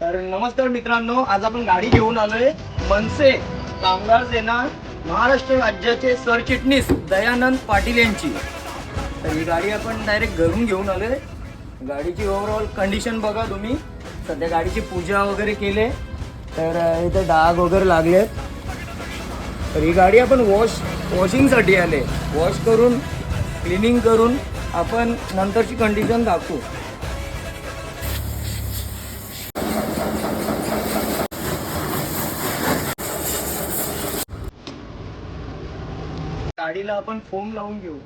तर नमस्कार मित्रांनो आज आपण गाडी घेऊन आलोय मनसे कामगार सेना महाराष्ट्र राज्याचे सरचिटणीस दयानंद पाटील यांची. तर ही गाडी आपण डायरेक्ट घरून घेऊन आलोय. गाडीची ओव्हरऑल कंडिशन बघा तुम्ही. सध्या गाडीची पूजा वगैरे केले तर इथे डाग वगैरे लागले तर ही गाडी आपण वॉश वॉशिंगसाठी आले वॉश करून क्लिनिंग करून आपण नंतरची कंडिशन दाखवू. गाडीला आपण फोम लावून घेऊ.